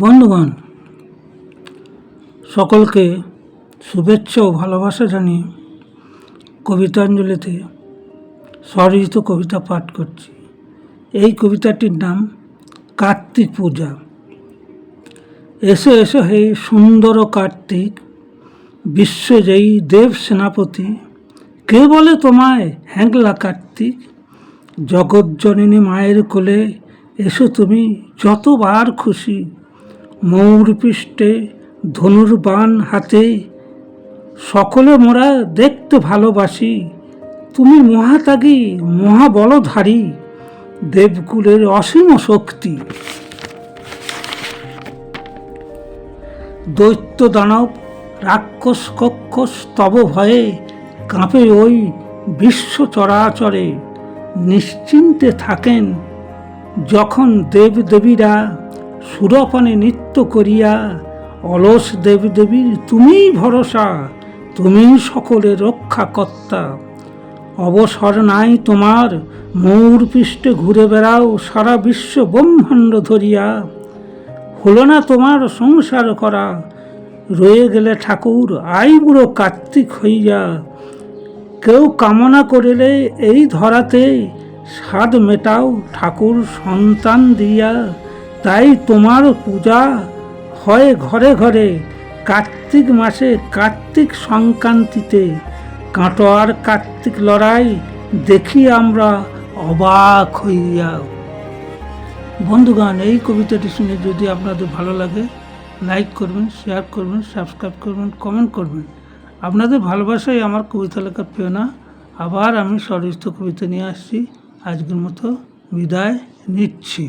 বন্ধুগণ, সকলকে শুভেচ্ছা ও ভালোবাসা জানিয়ে কবিতাঞ্জলিতে স্বরচিত কবিতা পাঠ করছি। এই কবিতাটির নাম কার্তিক পূজা। এসে, এসো হে সুন্দর কার্তিক বিশ্বজয়ী দেব সেনাপতি, কে বলে তোমায় হ্যাংলা কার্তিক? জগজ্জননী মায়ের কোলে এসো তুমি, যতবার খুশি ময়ূর পৃষ্ঠে ধনুর্বাণ হাতে, সকলে মোরা দেখতে ভালোবাসি। তুমি মহাত্যাগী, মহাবলধারী, দেবকুলের অসীম শক্তি। দৈত্য দানব, রাক্ষস কক্ষস স্তব ভয়ে কাঁপে ওই বিশ্ব চরাচরে। নিশ্চিন্তে থাকেন যখন দেবদেবীরা সুরপানে নৃত্য করিয়া অলস দেবদেবীর তুমিই ভরসা, তুমিই সকলের রক্ষাকর্তা। অবসর নাই তোমার, মৌর পৃষ্ঠে ঘুরে বেড়াও সারা বিশ্ব ব্রহ্মাণ্ড ধরিয়া। হলো না তোমার সংসার করা, রয়ে গেলে ঠাকুর, আই বুড়ো কার্তিক হইয়া। কেউ কামনা করিলে এই ধরাতে স্বাদ মেটাও ঠাকুর সন্তান দিয়া। তাই তোমার পূজা হয় ঘরে ঘরে কার্তিক মাসে কার্তিক সংক্রান্তিতে। কাটোয়ার কার্তিক লড়াই দেখি আমরা অবাক হইয়া। বন্ধুগান এই কবিতাটি শুনে যদি আপনাদের ভালো লাগে, লাইক করবেন, শেয়ার করবেন, সাবস্ক্রাইব করবেন, কমেন্ট করবেন। আপনাদের ভালোবাসাই আমার কবিতা লেখার প্রেরণা। আবার আমি স্বরচিত কবিতা নিয়ে আসছি। আজকের মতো বিদায় নিচ্ছি।